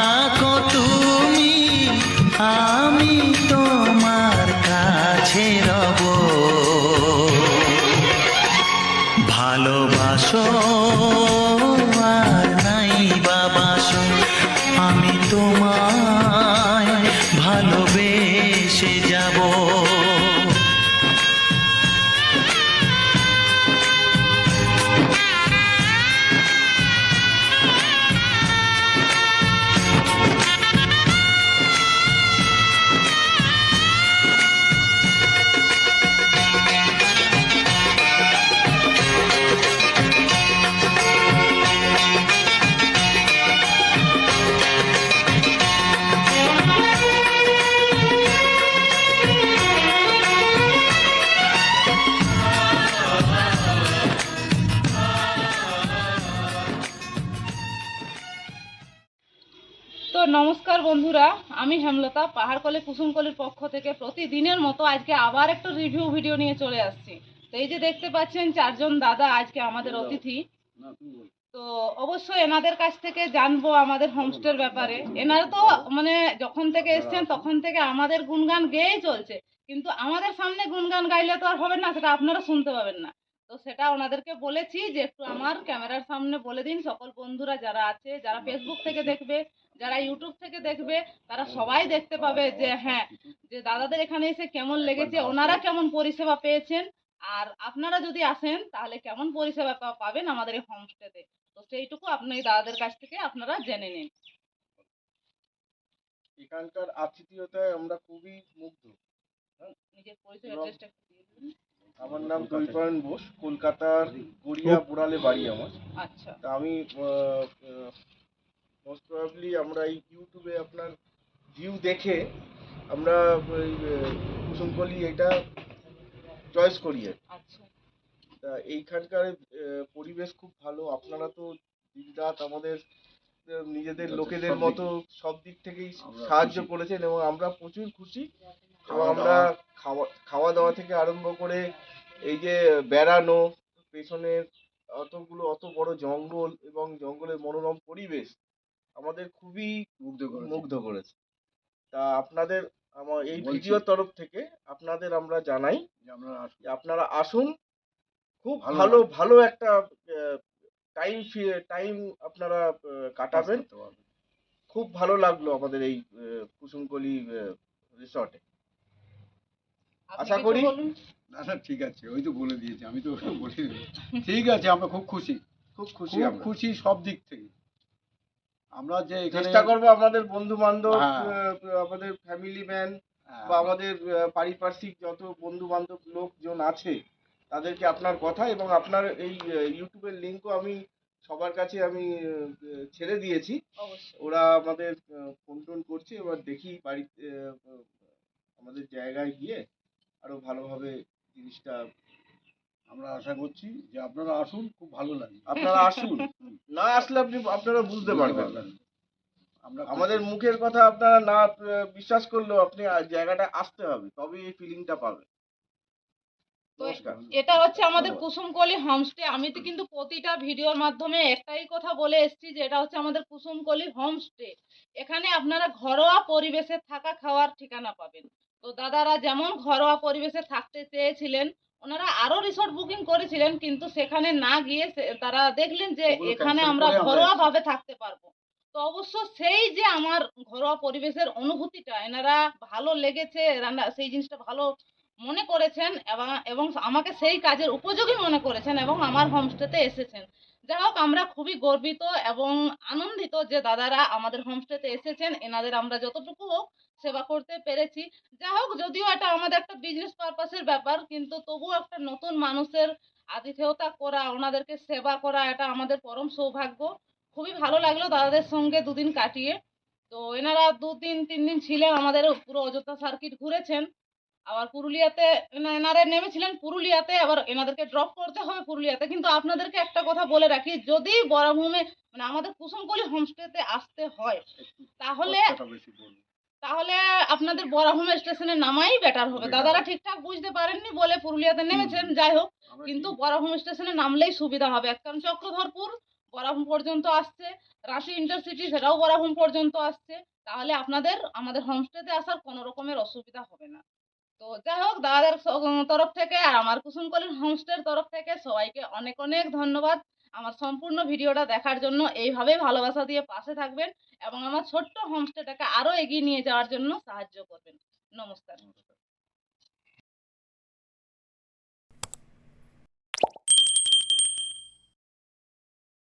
থাকো তো নমস্কার বন্ধুরা, আমি হেমলতা পাহাড়কলে, কুসুমকলির পক্ষ থেকে প্রতিদিনের মতো আজকে আবার একটা রিভিউ ভিডিও নিয়ে চলে আসছি। তো এই যে দেখতে পাচ্ছেন চারজন দাদা আজকে আমাদের অতিথি। তো অবশ্যই এনাদের কাছ থেকে জানব আমাদের হোমস্টের ব্যাপারে। এনারা তো মানে যখন থেকে এসছেন তখন থেকে আমাদের গুনগান গেয়েই চলছে। কিন্তু আমাদের সামনে গুনগান গাইলে তো আর হবে না, সেটা আপনারা শুনতে পাবেন না। তো সেটা ওনাদেরকে বলেছি যে একটু আমার ক্যামেরার সামনে বলে দিন। সকল বন্ধুরা যারা আছে, যারা ফেসবুক থেকে দেখবে যারা ইউটিউব থেকে দেখবে তারা সবাই দেখতে পাবে যে হ্যাঁ যে দাদাদের এখানে এসে কেমন লেগেছে ওনারা কেমন পরিষেবা পেয়েছেন আর আপনারা যদি আসেন তাহলে কেমন পরিষেবা পাবেন আমাদের এই হোমস্টেতে তো সেইটুকু আপনি দাদাদের কাছ থেকে আপনারা জেনে নিন। এখানকার আতিথেয়তায় আমরা খুবই মুগ্ধ। দিন। আমার নাম দৈপায়ন বোস কলকাতার গড়িয়া বোড়ালে বাড়ি আমার। আচ্ছা। তা আমি মোস্ট প্রবাবলি আমরা এই ইউটিউবে আপনার ভিউ দেখে আমরা ওই কুসুমকলি এটা চয়েস করি আর আচ্ছা। তা এইখানকার পরিবেশ খুব ভালো। আপনারা তো দিনরাত আমাদের নিজেদের লোকেদের মতো সব দিক থেকেই সাহায্য করেছেন এবং আমরা প্রচুর খুশি। এবং আমরা খাওয়া খাওয়া দাওয়া থেকে আরম্ভ করে এই যে বেড়ানো পেছনের অতগুলো অত বড় জঙ্গল এবং জঙ্গলের মনোরম পরিবেশ আমাদের খুবই মুগ্ধ মুগ্ধ করেছে। তা আপনাদের আমার এই ভিডিওর তরফ থেকে আপনাদের আমরা জানাই যে আপনারা আসুন। খুব ভালো ভালো একটা টাইম টাইম আপনারা কাটাবেন। খুব ভালো লাগল আমাদের এই কুসুমকলি রিসর্টে আশা করি-। না না ঠিক আছে। ওই তো বলে দিয়েছে আমি তো বলিনি ঠিক আছে আমরা খুব খুশি। খুব খুশি খুশি সব দিক থেকে। আমরা যে চেষ্টা করব আমাদের বন্ধু বান্ধব হ্যাঁ। আমাদের ফ্যামিলি ম্যান বা আমাদের পারিপার্শ্বিক যত বন্ধু বান্ধব লোকজন আছে তাদেরকে আপনার কথা এবং আপনার এই ইউটিউবের লিঙ্কও আমি সবার কাছে আমি ছেড়ে দিয়েছি। ওরা আমাদের ফোন টোন করছে এবার দেখি বাড়িতে আমাদের জায়গায় গিয়ে আরও ভালোভাবে জিনিসটা আমরা আশা করছি যে আপনারা আসুন খুব ভালো লাগে। আপনারা আসুন। না আসলে আপনি আপনারা বুঝতে পারবেন। না আমরা আমাদের মুখের কথা আপনারা না বিশ্বাস করলেও আপনি জায়গাটা আসতে হবে তবে এই ফিলিংটা পাবেন। তো এটা হচ্ছে আমাদের কুসুমকলি হোমস্টে আমি তো কিন্তু প্রতিটা ভিডিওর মাধ্যমে একটাই কথা বলে এসেছি যে এটা হচ্ছে আমাদের কুসুমকলি হোমস্টে এখানে আপনারা ঘরোয়া পরিবেশে থাকা খাওয়ার ঠিকানা পাবেন। তো দাদারা যেমন ঘরোয়া পরিবেশে থাকতে চেয়েছিলেন ওনারা আরও রিসোর্ট বুকিং করেছিলেন কিন্তু সেখানে না গিয়ে তারা দেখলেন যে এখানে আমরা ঘরোয়া ভাবে থাকতে পারব। তো অবশ্য সেই যে আমার ঘরোয়া পরিবেশের অনুভূতিটা এনারা ভালো লেগেছে রান্না- সেই জিনিসটা ভালো মনে করেছেন এবং এবং আমাকে সেই কাজের উপযোগী মনে করেছেন এবং আমার হোমস্টেতে এসেছেন। যাই হোক আমরা খুবই গর্বিত এবং আনন্দিত যে দাদারা আমাদের হোমস্টেতে এসেছেন। এনাদের আমরা যতটুকু হোক সেবা করতে পেরেছি। যাই হোক, যদিও এটা আমাদের একটা বিজনেস পারপাসের ব্যাপার, কিন্তু তবুও একটা নতুন মানুষের আতিথেয়তা করা, ওনাদেরকে সেবা করা, এটা আমাদের পরম সৌভাগ্য। খুবই ভালো লাগল দাদাদের সঙ্গে দুদিন কাটিয়ে। তো এনারা দুদিন তিন দিন ছিলেন আমাদের পুরো অযোধ্যা সার্কিট ঘুরেছেন। আবার পুরুলিয়াতে এনারা নেমেছিলেন পুরুলিয়াতে, আবার এনাদেরকে ড্রপ করতে হবে পুরুলিয়াতে। কিন্তু আপনাদেরকে একটা কথা বলে রাখি, যদি বরাভূমে মানে আমাদের কুসুমকলি হোমস্টেতে আসতে হয়, তাহলে। তাহলে আপনাদের বরাহুম স্টেশনে নামাই বেটার হবে। দাদারা ঠিকঠাক বুঝতে পারেননি বলে পুরুলিয়াতে নেমেছেন যাই হোক। কিন্তু বরাহুম স্টেশনে নামলেই সুবিধা হবে। কারণ চক্রধরপুর বরাহুম পর্যন্ত আসছে রাঁচি ইন্টারসিটি সেটাও বরাহুম পর্যন্ত আসছে। তাহলে আপনাদের আমাদের হোমস্টেতে আসার কোনো রকমের অসুবিধা হবে না। তো যাই হোক দাদাদের তরফ থেকে আর আমার কুসুমকলির হোমস্টের তরফ থেকে সবাইকে অনেক অনেক ধন্যবাদ। আমার সম্পূর্ণ ভিডিওটা দেখার জন্য এইভাবে ভালোবাসা দিয়ে পাশে থাকবেন এবং আমার ছোট্ট হোমস্টেটাকে আরও এগিয়ে নিয়ে যাওয়ার জন্য সাহায্য করবেন। নমস্কার।